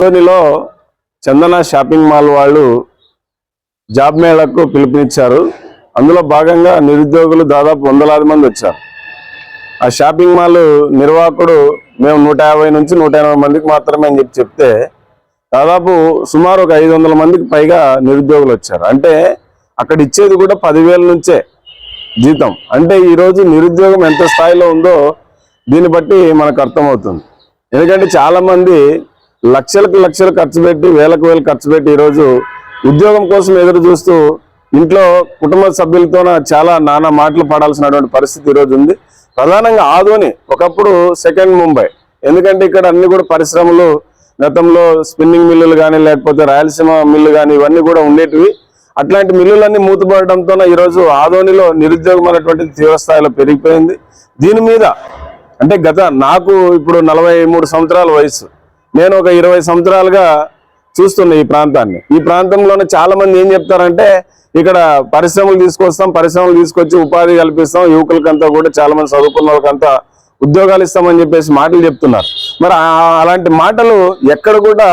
ధోనిలో Chandana shopping mall వాళ్ళు job మేళకు పిలుపునిచ్చారు. అందులో భాగంగా నిరుద్యోగులు దాదాపు వందలాది మంది వచ్చారు. ఆ షాపింగ్ మాల్ నిర్వాహకుడు మేము నూట యాభై నుంచి నూట ఎనభై మందికి మాత్రమే అని చెప్పి చెప్తే దాదాపు సుమారు ఒక ఐదు వందల మందికి పైగా నిరుద్యోగులు వచ్చారు. అంటే అక్కడ ఇచ్చేది కూడా పదివేల నుంచే జీతం. అంటే ఈరోజు నిరుద్యోగం ఎంత స్థాయిలో ఉందో దీన్ని బట్టి మనకు అర్థమవుతుంది. ఎందుకంటే చాలామంది లక్షలకు లక్షలు ఖర్చు పెట్టి వేలకు వేలు ఖర్చు పెట్టి ఈరోజు ఉద్యోగం కోసం ఎదురు చూస్తూ ఇంట్లో కుటుంబ సభ్యులతో చాలా నానా మాటలు పడాల్సినటువంటి పరిస్థితి ఈరోజు ఉంది. ప్రధానంగా ఆదోని ఒకప్పుడు సెకండ్ ముంబై. ఎందుకంటే ఇక్కడ అన్ని కూడా పరిశ్రమలు గతంలో స్పిన్నింగ్ మిల్లులు కానీ లేకపోతే రాయలసీమ మిల్లు కానీ ఇవన్నీ కూడా ఉండేటివి. అట్లాంటి మిల్లులన్నీ మూతపడడంతో ఈరోజు ఆదోనిలో నిరుద్యోగం అనేటువంటిది తీవ్రస్థాయిలో పెరిగిపోయింది. దీని మీద అంటే గత నాకు ఇప్పుడు నలభై మూడు సంవత్సరాల వయసు నేను ఒక ఇరవై సంవత్సరాలుగా చూస్తున్నా ఈ ప్రాంతాన్ని. ఈ ప్రాంతంలోనే చాలా మంది ఏం చెప్తారంటే ఇక్కడ పరిశ్రమలు తీసుకొస్తాం పరిశ్రమలు తీసుకొచ్చి ఉపాధి కల్పిస్తాం యువకులకంతా కూడా చాలా మంది చదువుకున్న వాళ్ళకంతా ఉద్యోగాలు ఇస్తామని చెప్పేసి మాటలు చెప్తున్నారు. మరి అలాంటి మాటలు ఎక్కడ కూడా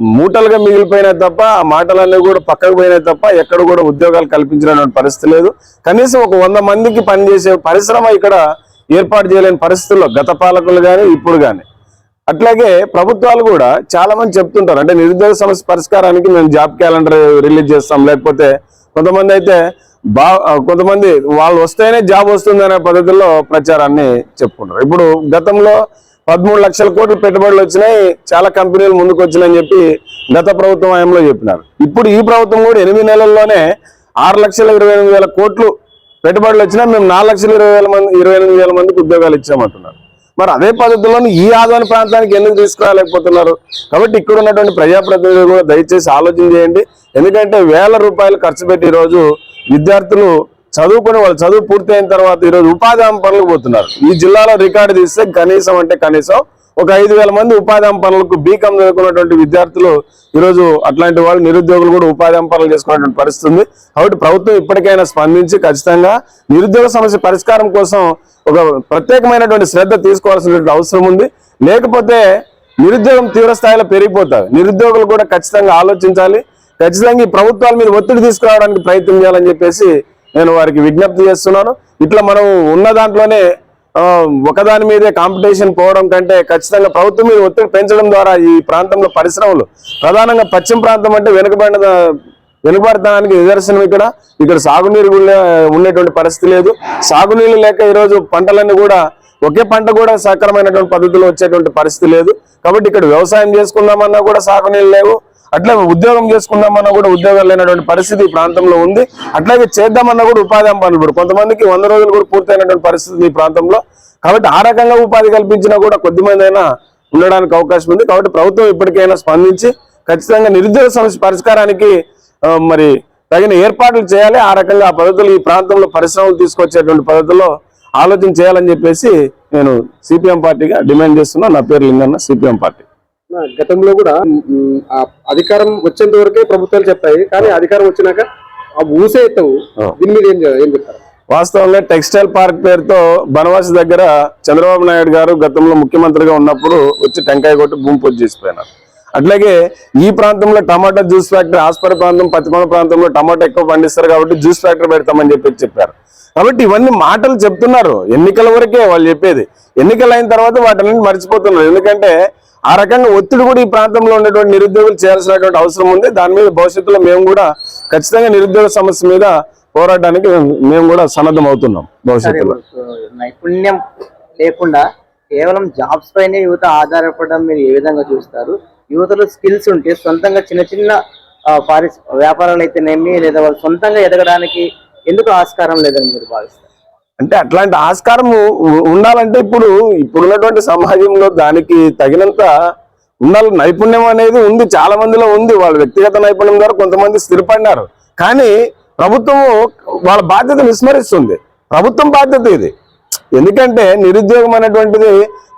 మూటలుగా మిగిలిపోయినాయి తప్ప ఆ మాటలన్నీ కూడా పక్కకు పోయినాయి తప్ప ఎక్కడ కూడా ఉద్యోగాలు కల్పించినటువంటి పరిస్థితి లేదు. కనీసం ఒక వంద మందికి పనిచేసే పరిశ్రమ ఇక్కడ ఏర్పాటు చేయలేని పరిస్థితుల్లో గత పాలకులు కానీ ఇప్పుడు కానీ అట్లాగే ప్రభుత్వాలు కూడా చాలా మంది చెప్తుంటారు. అంటే నిరుద్యోగ సమస్య పరిష్కారానికి మేము జాబ్ క్యాలెండర్ రిలీజ్ చేస్తాం. లేకపోతే కొంతమంది అయితే బా కొంతమంది వాళ్ళు వస్తేనే జాబ్ వస్తుంది అనే పద్ధతిలో ప్రచారాన్ని చెప్పుకుంటారు. ఇప్పుడు గతంలో పదమూడు లక్షల కోట్లు పెట్టుబడులు వచ్చినాయి. చాలా కంపెనీలు ముందుకు వచ్చినాయని చెప్పి గత ప్రభుత్వం హయాంలో చెప్పినారు. ఇప్పుడు ఈ ప్రభుత్వం కూడా ఎనిమిది నెలల్లోనే ఆరు లక్షల ఇరవై ఎనిమిది వేల కోట్లు పెట్టుబడులు వచ్చినా మేము నాలుగు లక్షల ఇరవై వేల మంది ఇరవై ఎనిమిది వేల మందికి ఉద్యోగాలు ఇచ్చామంటున్నారు. మరి అదే పద్ధతిలో ఈ ఆదాయ ప్రాంతానికి ఎందుకు తీసుకురాలేకపోతున్నారు కాబట్టి ఇక్కడ ఉన్నటువంటి ప్రజాప్రతినిధులు కూడా దయచేసి ఆలోచన చేయండి. ఎందుకంటే వేల రూపాయలు ఖర్చు పెట్టి ఈరోజు విద్యార్థులు చదువుకుని వాళ్ళు చదువు పూర్తయిన తర్వాత ఈరోజు ఉపాధి హామీ పనులకు పోతున్నారు. ఈ జిల్లాలో రికార్డు తీస్తే కనీసం అంటే కనీసం ఒక ఐదు వేల మంది ఉపాధి పనులకు బీకామ్ చదువుకున్నటువంటి విద్యార్థులు ఈరోజు అట్లాంటి వాళ్ళు నిరుద్యోగులు కూడా ఉపాధి పనులు చేసుకున్నటువంటి పరిస్థితి ఉంది. కాబట్టి ప్రభుత్వం ఇప్పటికైనా స్పందించి ఖచ్చితంగా నిరుద్యోగ సమస్య పరిష్కారం కోసం ఒక ప్రత్యేకమైనటువంటి శ్రద్ధ తీసుకోవాల్సినటువంటి అవసరం ఉంది. లేకపోతే నిరుద్యోగం తీవ్ర స్థాయిలో పెరిగిపోతారు. నిరుద్యోగులు కూడా ఖచ్చితంగా ఆలోచించాలి. ఖచ్చితంగా ఈ ప్రభుత్వాల మీద ఒత్తిడి తీసుకురావడానికి ప్రయత్నం చేయాలని చెప్పేసి నేను వారికి విజ్ఞప్తి చేస్తున్నాను. ఇట్లా మనం ఉన్న దాంట్లోనే ఒకదాని మీదే కాంపిటీషన్ పోవడం కంటే ఖచ్చితంగా ప్రభుత్వం మీద ఒత్తిడి పెంచడం ద్వారా ఈ ప్రాంతంలో పరిశ్రమలు ప్రధానంగా పశ్చిమ ప్రాంతం అంటే వెనుకబడిన వెనుకబడతానికి నిదర్శనం ఇక్కడ. ఇక్కడ సాగునీరు కూడా ఉండేటువంటి పరిస్థితి లేదు. సాగునీళ్ళు లేక ఈరోజు పంటలన్నీ కూడా ఒకే పంట కూడా సక్రమైనటువంటి పద్ధతిలో వచ్చేటువంటి పరిస్థితి లేదు. కాబట్టి ఇక్కడ వ్యవసాయం చేసుకుందామన్నా కూడా సాగునీళ్ళు లేవు. అట్లా ఉద్యోగం చేసుకుందామన్నా కూడా ఉద్యోగాలు లేనటువంటి పరిస్థితి ఈ ప్రాంతంలో ఉంది. అట్లాగే చేద్దామన్నా కూడా ఉపాధి హామీ పనులు కొంతమందికి వంద రోజులు కూడా పూర్తయినటువంటి పరిస్థితి ఈ ప్రాంతంలో. కాబట్టి ఆ రకంగా ఉపాధి కల్పించినా కూడా కొద్దిమంది అయినా ఉండడానికి అవకాశం ఉంది. కాబట్టి ప్రభుత్వం ఇప్పటికైనా స్పందించి ఖచ్చితంగా నిరుద్యోగ సమస్య పరిష్కారానికి మరి తగిన ఏర్పాట్లు చేయాలి. ఆ రకంగా ఆ పద్ధతులు ఈ ప్రాంతంలో పరిశ్రమలు తీసుకొచ్చేటువంటి పద్ధతుల్లో ఆలోచన చేయాలని చెప్పేసి నేను సిపిఎం పార్టీగా డిమాండ్ చేస్తున్నా నా పేరు లింగన్న సిపిఎం పార్టీ. గతంలో కూడా అధికారం వచ్చేంత వరకే ప్రభుత్వాలు చెప్తాయి కానీ అధికారం వచ్చినాక ఆ ఊసే ఎత్తవు. దీని మీద ఏం ఏం చెప్తారు? వాస్తవంగా టెక్స్టైల్ పార్క్ పేరుతో బనవాసి దగ్గర చంద్రబాబు నాయుడు గారు గతంలో ముఖ్యమంత్రిగా ఉన్నప్పుడు వచ్చి టెంకాయ కొట్టి భూమి పూజ చేసిపోయినారు. అట్లాగే ఈ ప్రాంతంలో టమాటా జ్యూస్ ఫ్యాక్టరీ ఆస్పరి ప్రాంతం పత్తికొండ ప్రాంతంలో టమాటా ఎక్కువ పండిస్తారు కాబట్టి జ్యూస్ ఫ్యాక్టరీ పెడతామని చెప్పి చెప్పారు. కాబట్టి ఇవన్నీ మాటలు చెప్తున్నారు. ఎన్నికల వరకే వాళ్ళు చెప్పేది. ఎన్నికలు అయిన తర్వాత వాటిని మర్చిపోతున్నారు. ఎందుకంటే ఆ రకంగా ఒత్తిడి కూడా ఈ ప్రాంతంలో ఉన్నటువంటి నిరుద్యోగులు చేయాల్సినటువంటి అవసరం ఉంది. దాని మీద భవిష్యత్తులో మేము కూడా ఖచ్చితంగా నిరుద్యోగ సమస్య మీద పోరాటానికి మేము- కూడా సన్నద్ధం అవుతున్నాం భవిష్యత్తులో నైపుణ్యం లేకుండా కేవలం జాబ్స్ పైనే యువత ఆధారపడడం మీరు ఏ విధంగా చూస్తారు? యువతలో స్కిల్స్ ఉంటే సొంతంగా చిన్న చిన్న ఆ, వ్యాపారాలు అయితేనేమి లేదా వాళ్ళు సొంతంగా ఎదగడానికి ఎందుకు ఆస్కారం లేదని మీరు భావిస్తారు? అంటే అట్లాంటి ఆస్కారం ఉండాలంటే ఇప్పుడు ఇప్పుడున్నటువంటి సమాజంలో దానికి తగినంత ఉండాలి. నైపుణ్యం అనేది ఉంది చాలా మందిలో ఉంది. వాళ్ళ వ్యక్తిగత నైపుణ్యం ద్వారా కొంతమంది స్థిరపడినారు. కానీ ప్రభుత్వము వాళ్ళ బాధ్యత విస్మరిస్తుంది. ప్రభుత్వం బాధ్యత ఇది. ఎందుకంటే నిరుద్యోగం అనేటువంటిది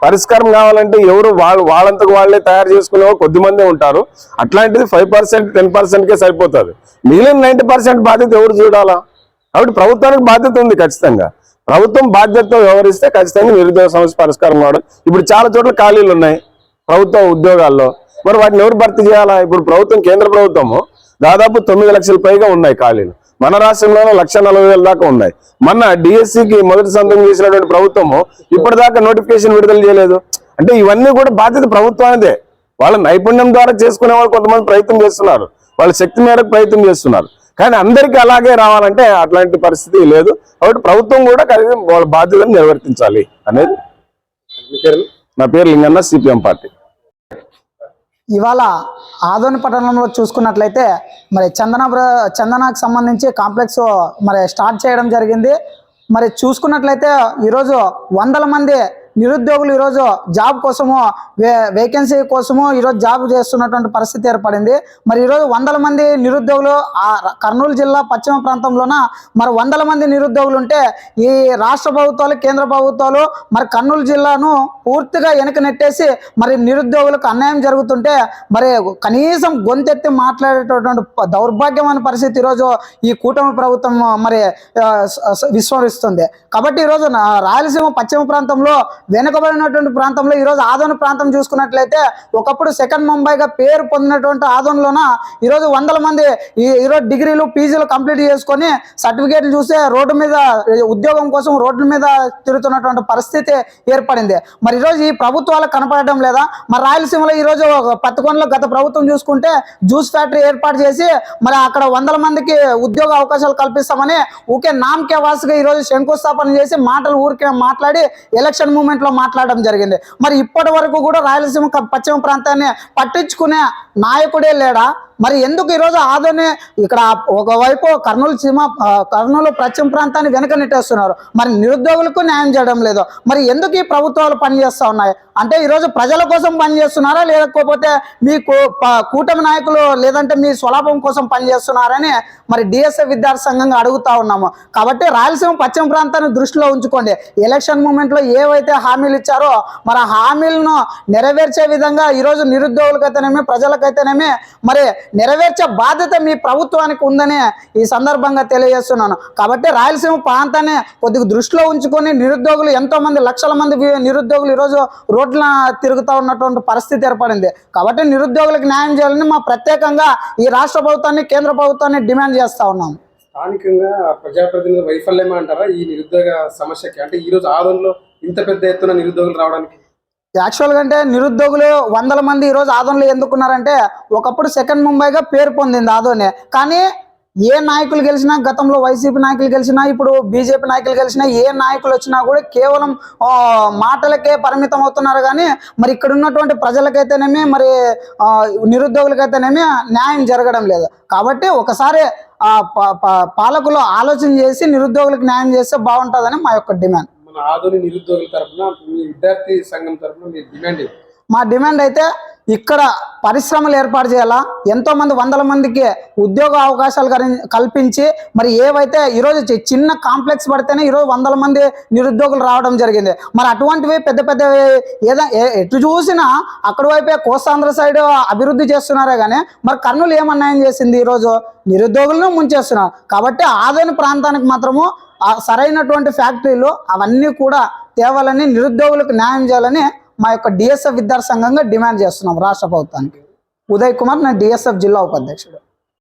పరిష్కారం కావాలంటే ఎవరు వాళ్ళు వాళ్ళంతకు వాళ్ళే తయారు చేసుకునే కొద్ది మందే ఉంటారు. అట్లాంటిది ఫైవ్ పర్సెంట్ టెన్ పర్సెంట్కే సరిపోతుంది. మిగిలిన నైంటీ పర్సెంట్ బాధ్యత ఎవరు చూడాలా? కాబట్టి ప్రభుత్వానికి బాధ్యత ఉంది ఖచ్చితంగా. ప్రభుత్వం బాధ్యతతో వ్యవహరిస్తే ఖచ్చితంగా నిరుద్యోగ సమస్య పరిష్కారం కావడం. ఇప్పుడు చాలా చోట్ల ఖాళీలు ఉన్నాయి ప్రభుత్వ ఉద్యోగాల్లో. మరి వాటిని ఎవరు భర్తీ చేయాలా? ఇప్పుడు ప్రభుత్వం కేంద్ర ప్రభుత్వము దాదాపు తొమ్మిది లక్షల పైగా ఉన్నాయి ఖాళీలు. మన రాష్ట్రంలోనే లక్ష నలభై వేల దాకా ఉన్నాయి. మన డిఎస్సికి మొదటి సంతకం చేసినటువంటి ప్రభుత్వము ఇప్పటిదాకా నోటిఫికేషన్ విడుదల చేయలేదు. అంటే ఇవన్నీ కూడా బాధ్యత ప్రభుత్వానిదే. వాళ్ళ నైపుణ్యం ద్వారా చేసుకునే వాళ్ళు కొంతమంది ప్రయత్నం చేస్తున్నారు. వాళ్ళ శక్తి మేరకు ప్రయత్నం చేస్తున్నారు. కానీ అందరికీ అలాగే రావాలంటే అట్లాంటి పరిస్థితి లేదు. కాబట్టి ప్రభుత్వం కూడా కనీసం వాళ్ళ బాధ్యతను నిర్వర్తించాలి అనేది. నా పేరు లింగన్న సిపిఎం పార్టీ. ఇవాళ ఆదోని పట్టణంలో చూసుకున్నట్లయితే మరి చందన బ్ర- చందనకు సంబంధించి కాంప్లెక్స్ మరి స్టార్ట్ చేయడం జరిగింది. మరి చూసుకున్నట్లయితే ఈరోజు వందల మంది నిరుద్యోగులు ఈరోజు జాబ్ కోసము వే వేకెన్సీ కోసము ఈరోజు జాబ్ చేస్తున్నటువంటి పరిస్థితి ఏర్పడింది. మరి ఈరోజు వందల మంది నిరుద్యోగులు ఆ కర్నూలు జిల్లా పశ్చిమ ప్రాంతంలోన మరి వందల మంది నిరుద్యోగులు ఉంటే ఈ రాష్ట్ర ప్రభుత్వాలు కేంద్ర ప్రభుత్వాలు మరి కర్నూలు జిల్లాను పూర్తిగా వెనక నెట్టేసి మరి నిరుద్యోగులకు అన్యాయం జరుగుతుంటే మరి కనీసం గొంతెత్తి మాట్లాడేటటువంటి దౌర్భాగ్యమైన పరిస్థితి ఈరోజు ఈ కూటమి ప్రభుత్వం మరి విస్మరిస్తుంది. కాబట్టి ఈరోజు రాయలసీమ పశ్చిమ ప్రాంతంలో వెనుకబడినటువంటి ప్రాంతంలో ఈరోజు ఆదోని ప్రాంతం చూసుకున్నట్లయితే ఒకప్పుడు సెకండ్ ముంబైగా పేరు పొందినటువంటి ఆదోన్లోన ఈరోజు వందల మంది ఈ ఈరోజు డిగ్రీలు పీజీలు కంప్లీట్ చేసుకొని సర్టిఫికేట్లు చూస్తే రోడ్డు మీద ఉద్యోగం కోసం రోడ్ల మీద తిరుగుతున్నటువంటి పరిస్థితి ఏర్పడింది. మరి ఈరోజు ఈ ప్రభుత్వాలకు కనపడడం లేదా? మరి రాయలసీమలో ఈరోజు పత్తికొండలో గత ప్రభుత్వం చూసుకుంటే జ్యూస్ ఫ్యాక్టరీ ఏర్పాటు చేసి మరి అక్కడ వందల మందికి ఉద్యోగ అవకాశాలు కల్పిస్తామని ఊకే నామకే వాసుగా ఈరోజు శంకుస్థాపన చేసి మాటలు ఊరికే మాట్లాడి ఎలక్షన్ మూమెంట్ లో మాట్లాడడం జరిగింది. మరి ఇప్పటి వరకు కూడా రాయలసీమ పశ్చిమ ప్రాంతాన్ని పట్టించుకునే నాయకుడే లేడా? మరి ఎందుకు ఈరోజు ఆదోని ఇక్కడ ఒకవైపు కర్నూలు సీమ కర్నూలు పశ్చిమ ప్రాంతాన్ని వెనక నెట్టేస్తున్నారు. మరి నిరుద్యోగులకు న్యాయం చేయడం లేదు. మరి ఎందుకు ఈ ప్రభుత్వాలు పనిచేస్తూ ఉన్నాయి? అంటే ఈరోజు ప్రజల కోసం పనిచేస్తున్నారా? లేకపోతే మీ కూ- కూటమి నాయకులు లేదంటే మీ స్వలాభం కోసం పనిచేస్తున్నారని మరి డిఎస్ఏ విద్యార్థి సంఘంగా అడుగుతా ఉన్నాము. కాబట్టి రాయలసీమ పశ్చిమ ప్రాంతాన్ని దృష్టిలో ఉంచుకోండి. ఎలక్షన్ మూమెంట్లో ఏవైతే హామీలు ఇచ్చారో మరి ఆ హామీలను నెరవేర్చే విధంగా ఈరోజు నిరుద్యోగులకైతేనేమి ప్రజలకైతేనేమి మరి నెరవేర్చే బాధ్యత మీ ప్రభుత్వానికి ఉందని ఈ సందర్భంగా తెలియజేస్తున్నాను. కాబట్టి రాయలసీమ ప్రాంతాన్ని కొద్దిగా దృష్టిలో ఉంచుకొని నిరుద్యోగులు ఎంతో మంది లక్షల మంది నిరుద్యోగులు ఈరోజు రోడ్ల తిరుగుతూ ఉన్నటువంటి పరిస్థితి ఏర్పడింది. కాబట్టి నిరుద్యోగులకు న్యాయం చేయాలని మా ప్రత్యేకంగా ఈ రాష్ట్ర ప్రభుత్వాన్ని కేంద్ర ప్రభుత్వాన్ని డిమాండ్ చేస్తూ ఉన్నాం. స్థానికంగా ప్రజాప్రతినిధుల వైఫల్యమే అంటారా? ఈ నిరుద్యోగ సమస్యకి అంటే ఈ రోజు ఆదంలో ఇంత పెద్ద ఎత్తున నిరుద్యోగులు రావడానికి యాక్చువల్గా అంటే నిరుద్యోగులు వందల మంది ఈరోజు ఆదోన్లో ఎందుకున్నారంటే ఒకప్పుడు సెకండ్ ముంబైగా పేరు పొందింది ఆదోనే కానీ ఏ నాయకులు గెలిచినా గతంలో వైసీపీ నాయకులు గెలిచినా ఇప్పుడు బీజేపీ నాయకులు గెలిచినా ఏ నాయకులు వచ్చినా కూడా కేవలం మాటలకే పరిమితం అవుతున్నారు కానీ మరి ఇక్కడ ఉన్నటువంటి ప్రజలకైతేనేమి మరి నిరుద్యోగులకైతేనేమి న్యాయం జరగడం లేదు. కాబట్టి ఒకసారి ప- ప- పాలకులు ఆలోచన చేసి నిరుద్యోగులకు న్యాయం చేస్తే బాగుంటుందని మా యొక్క డిమాండ్. తరఫున ఆధునిక నిరుద్యోగుల తరఫున మీ విద్యార్థి సంఘం తరఫున మీ డిమాండ్ మా డిమాండ్ అయితే ఇక్కడ పరిశ్రమలు ఏర్పాటు చేయాలా? ఎంతో మంది వందల మందికి ఉద్యోగ అవకాశాలు కల్పించి మరి ఏవైతే ఈరోజు చి- చిన్న కాంప్లెక్స్ పడితేనే ఈరోజు వందల మంది నిరుద్యోగులు రావడం జరిగింది. మరి అటువంటివి పెద్ద పెద్ద ఏదో ఎటు చూసినా అక్కడ వైపే కోస్తాంధ్ర సైడ్ అభివృద్ధి చేస్తున్నారే కానీ మరి కర్నూలు ఏమన్నాయం చేసింది ఈరోజు? నిరుద్యోగులను ముంచేస్తున్నారు. కాబట్టి ఆదాయ ప్రాంతానికి మాత్రము సరైనటువంటి ఫ్యాక్టరీలు అవన్నీ కూడా తేవాలని నిరుద్యోగులకు న్యాయం చేయాలని మా యొక్క డిఎస్ఎఫ్ విద్యార్థి సంఘంగా డిమాండ్ చేస్తున్నాం రాష్ట్ర ప్రభుత్వానికి. ఉదయ్ కుమార్ నా డిఎస్ఎఫ్ జిల్లా ఉపాధ్యక్షుడు.